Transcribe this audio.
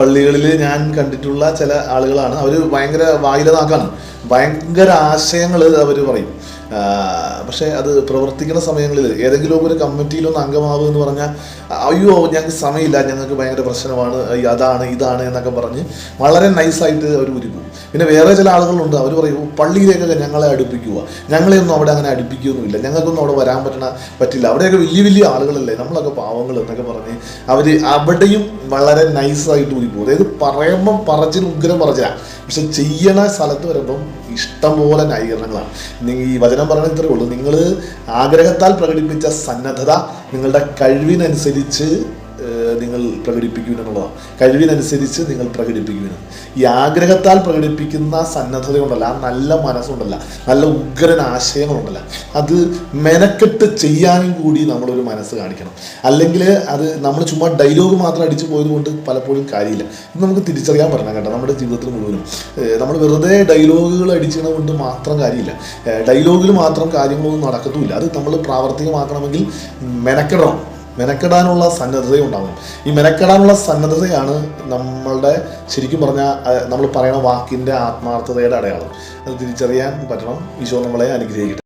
പള്ളികളിൽ ഞാൻ കണ്ടിട്ടുള്ള ചില ആളുകളാണ്. അവർ ഭയങ്കര വായിലതാക്കാണ്. ഭയങ്കര ആശയങ്ങൾ അവർ പറയും. പക്ഷേ അത് പ്രവർത്തിക്കുന്ന സമയങ്ങളിൽ ഏതെങ്കിലും ഒരു കമ്മിറ്റിയിലൊന്ന് അംഗമാവുക എന്ന് പറഞ്ഞാൽ അയ്യോ ഞങ്ങൾക്ക് സമയമില്ല ഞങ്ങൾക്ക് ഭയങ്കര പ്രശ്നമാണ് അതാണ് ഇതാണ് എന്നൊക്കെ പറഞ്ഞ് വളരെ നൈസായിട്ട് അവർ ഉരുക്കും. പിന്നെ വേറെ ചില ആളുകളുണ്ട് അവർ പറയും "ഓ, പള്ളിയിലേക്കൊക്കെ ഞങ്ങളെ അടുപ്പിക്കുക. ഞങ്ങളെയൊന്നും അവിടെ അങ്ങനെ അടുപ്പിക്കുകയൊന്നുമില്ല. ഞങ്ങൾക്കൊന്നും അവിടെ വരാൻ പറ്റണ പറ്റില്ല. അവിടെയൊക്കെ വലിയ വലിയ ആളുകളല്ലേ നമ്മളൊക്കെ പാവങ്ങൾ എന്നൊക്കെ പറഞ്ഞ് അവർ അവിടെയും വളരെ നൈസായിട്ട് ഊരി പോകും അതായത് പറയുമ്പം പറഞ്ഞു ഉഗ്രം പറഞ്ഞാൽ പക്ഷെ ചെയ്യണ സ്ഥലത്ത് വരുമ്പം ഇഷ്ടംപോലെ ന്യായീകരണങ്ങളാണ്. ഈ വചനം പറയണ ഇത്രയേ ഉള്ളൂ. നിങ്ങൾ ആഗ്രഹത്താൽ പ്രകടിപ്പിച്ച സന്നദ്ധത നിങ്ങളുടെ കഴിവിനനുസരിച്ച് നിങ്ങൾ പ്രകടിപ്പിക്കും എന്നുള്ളതാണ് കഴിവിനനുസരിച്ച് നിങ്ങൾ പ്രകടിപ്പിക്കുമെന്ന് ഈ ആഗ്രഹത്താൽ പ്രകടിപ്പിക്കുന്ന സന്നദ്ധത കൊണ്ടല്ല ആ നല്ല മനസ്സുണ്ടല്ല നല്ല ഉഗ്രൻ ആശയങ്ങളുണ്ടല്ല. അത് മെനക്കെട്ട് ചെയ്യാനും കൂടി നമ്മളൊരു മനസ്സ് കാണിക്കണം. അല്ലെങ്കിൽ അത് നമ്മൾ ചുമ്മാ ഡയലോഗ് മാത്രം അടിച്ചു പോയത് കൊണ്ട് പലപ്പോഴും കാര്യമില്ല. ഇത് നമുക്ക് തിരിച്ചറിയാൻ പറ്റണം കേട്ടോ നമ്മുടെ ജീവിതത്തിൽ മുഴുവനും. നമ്മൾ വെറുതെ ഡയലോഗുകൾ അടിച്ചത് കൊണ്ട് മാത്രം കാര്യമില്ല. ഡയലോഗിൽ മാത്രം കാര്യങ്ങളൊന്നും നടക്കത്തുമില്ല. അത് നമ്മൾ പ്രാവർത്തികമാക്കണമെങ്കിൽ മെനക്കെടണം. മെനക്കെടാനുള്ള സന്നദ്ധതയുണ്ടാവണം. ഈ മെനക്കെടാനുള്ള സന്നദ്ധതയാണ് നമ്മളുടെ ശരിക്കും പറഞ്ഞാൽ നമ്മൾ പറയുന്ന വാക്കിന്റെ ആത്മാർത്ഥതയുടെ അടയാളം. അത് തിരിച്ചറിയാൻ പറ്റണം. ഈശോ നമ്മളെ അനുഗ്രഹിക്കട്ടെ.